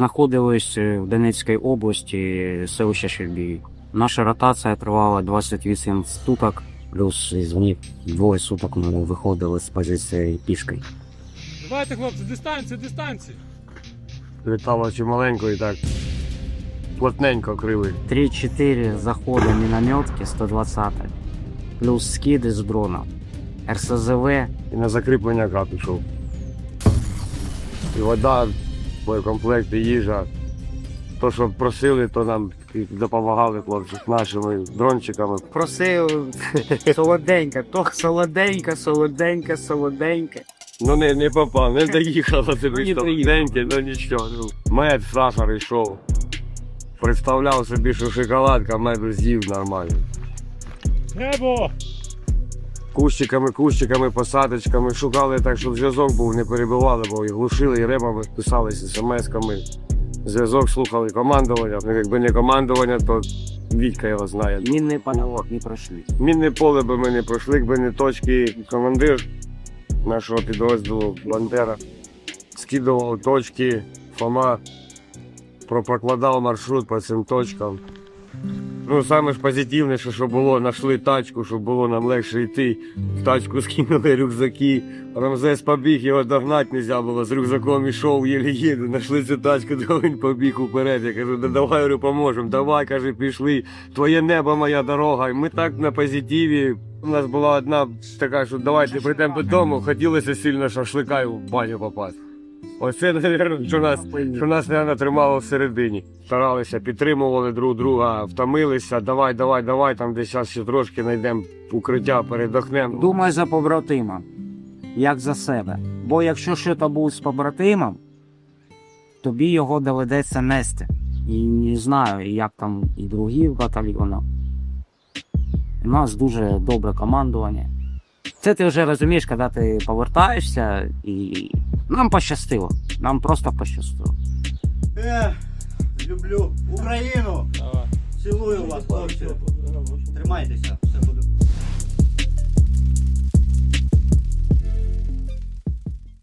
знаходились е, в Донецькій області, селище Щербій. Наша ротація тривала 28 суток, плюс із них двоє суток ми виходили з позиції пішки. Давайте, хлопці, дистанція, дистанція. Літало чималенько і так плотненько крили. 3-4 заходи мінометки 120 плюс скиди з дрона. РСЗВ І на закріплення пішов. І вода, боєкомплект, і їжа. То, що просили, то нам допомагали хлопці нашими дрончиками. просив солоденька, то солоденька, солоденька, солоденька. Ну не, не попав, не доїхало Ну, тобі доїхало. деньки, ну нічого. Ну, мед, сахар йшов. Представляв собі, що шоколадка меду з'їв нормально. Небо! Кущиками, кущиками, посадочками шукали так, щоб зв'язок був, не перебивали, бо і глушили, і ребами писалися смс-ками. Зв'язок слухали командування. Ну, якби не командування, то Вітька його знає. Мінний полет не пройшли. Мінне поле би ми не пройшли, якби не точки. Командир нашого підрозділу Бандера скидував точки, Фома прокладав маршрут по цим точкам. Ну, саме ж позитивніше, що було, знайшли тачку, щоб було нам легше йти. В тачку скинули рюкзаки. Рамзес побіг, його догнати не було. З рюкзаком ішов, єлі їду. Знайшли цю тачку, то він побіг уперед. Я кажу, да давай говорю, поможемо. Давай, каже, пішли. Твоє небо, моя дорога. І ми так на позитиві. У нас була одна така, що давайте прийдемо додому. Хотілося сильно шашлика і в баню попасти. Оце, що нас, що нас мабуть, тримало всередині. Старалися, підтримували друг друга, втомилися. Давай, давай, давай, там десь зараз ще трошки знайдемо укриття, передохнемо. Думай за побратима, як за себе. Бо якщо щось буде з побратимом, тобі його доведеться нести. І не знаю, як там і другі батальйони. У нас дуже добре командування. Це ти вже розумієш, коли ти повертаєшся, і нам пощастило. Нам просто пощастило. Ех, люблю Україну! Давай. Цілую вас, хлопці. Тримайтеся,